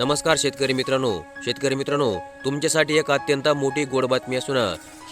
नमस्कार शेतकरी मित्रांनो. शेतकरी मित्रांनो तुमच्यासाठी एक अत्यंत मोठी गोड बातमी असून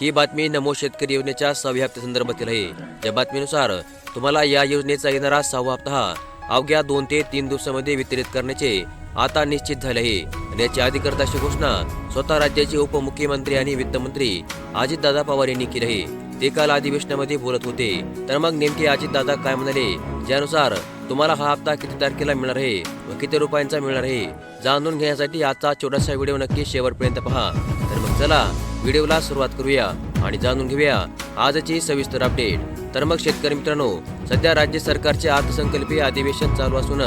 ही बातमी नमो शेतकरी योजनेच्या सहाव्या हप्त्या संदर्भातील आहे. या बातमीनुसार तुम्हाला या योजनेचा येणारा सहावा हप्ता हा अवघ्या दोन ते तीन दिवसामध्ये वितरित करण्याचे आता निश्चित झाले आहे. आणि याची अधिकृत अशी घोषणा स्वतः राज्याचे उपमुख्यमंत्री आणि वित्तमंत्री अजितदादा पवार यांनी केली आहे. ते काल अधिवेशनामध्ये बोलत होते. तर मग नेमके अजितदादा काय म्हणाले? ज्यानुसार तुम्हाला हा हप्ता किती तारखेला मिळणार आहे व किती रुपयांचा मिळणार आहे जाणून घेण्यासाठी आजचा छोटासा व्हिडिओ नक्की शेवटपर्यंत पहा. तर मग चला व्हिडिओला सुरुवात करूया आणि जाणून घेऊया आजची सविस्तर अपडेट. तर मग शेतकरी मित्रांनो सध्या राज्य सरकारचे अर्थसंकल्पीय अधिवेशन चालू असून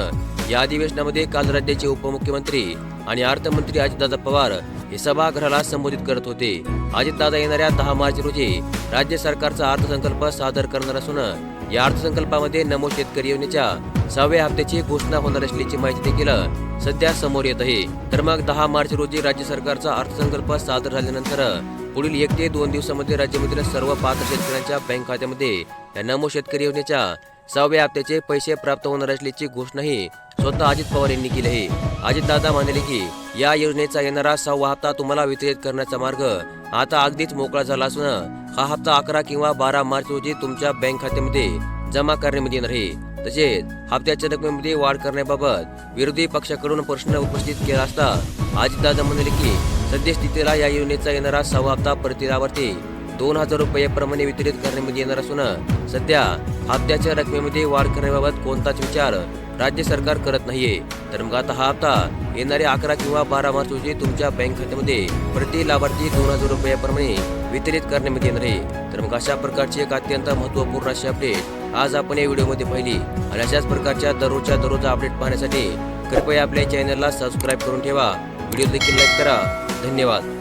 या अधिवेशनामध्ये काल राज्याचे उपमुख्यमंत्री आणि अर्थमंत्री अजितदादा पवार हे सभागृहाला संबोधित करत होते. अजितदादा येणाऱ्या दहा मार्च रोजी राज्य सरकारचा अर्थसंकल्प सादर करणार असून या अर्थसंकल्पामध्ये नमो शेतकरी योजनेच्या सहाव्या हप्त्याची घोषणा होणार असल्याची माहिती देखील सध्या समोर येत आहे. तर मग दहा मार्च रोजी राज्य सरकारचा अर्थसंकल्प सादर झाल्यानंतर पुढील एक ते दोन दिवसामध्ये राज्यामधील सर्व पात्र शेतकऱ्यांच्या बँक खात्यामध्ये या नमो शेतकरी योजनेच्या सहाव्या हप्त्याचे पैसे प्राप्त होणार असल्याची घोषणाही स्वतः अजित पवार यांनी केली आहे. अजित दादा म्हणाले की या योजनेचा येणारा सहावा हप्ता तुम्हाला वितरित करण्याचा मार्ग आता अगदीच मोकळा झाला असून हा हप्ता अकरा किंवा बारा मार्च रोजी तुमच्या बँक खात्यामध्ये जमा करण्यामध्ये येणार आहे. तसेच हप्त्याच्या रकमेमध्ये वाढ करण्याबाबत विरोधी पक्षाकडून प्रश्न उपस्थित केला असता अजितदादा म्हणाले की सद्यस्थितीला या योजनेचा येणारा सहा हप्ता प्रतिलावार्थी दोन हजार रुपयाप्रमाणे वितरित करण्यामध्ये येणार असून सध्या हप्त्याच्या रकमेमध्ये वाढ करण्याबाबत कोणताच विचार राज्य सरकार करत नाहीये. तर मग आता हा हप्ता येणाऱ्या अकरा किंवा बारा मार्च रोजी तुमच्या बँक खात्यामध्ये प्रति लाभार्थी दोन हजार रुपयाप्रमाणे वितरित करण्यामध्ये येणार आहे. तर मग अशा प्रकारची एक अत्यंत महत्त्वपूर्ण अशी अपडेट आज आपण या व्हिडिओमध्ये पाहिली आणि अशाच प्रकारच्या दररोजच्या दररोज अपडेट पाहण्यासाठी कृपया आपल्या चॅनलला सबस्क्राईब करून ठेवा. व्हिडिओ देखील लाईक करा. धन्यवाद.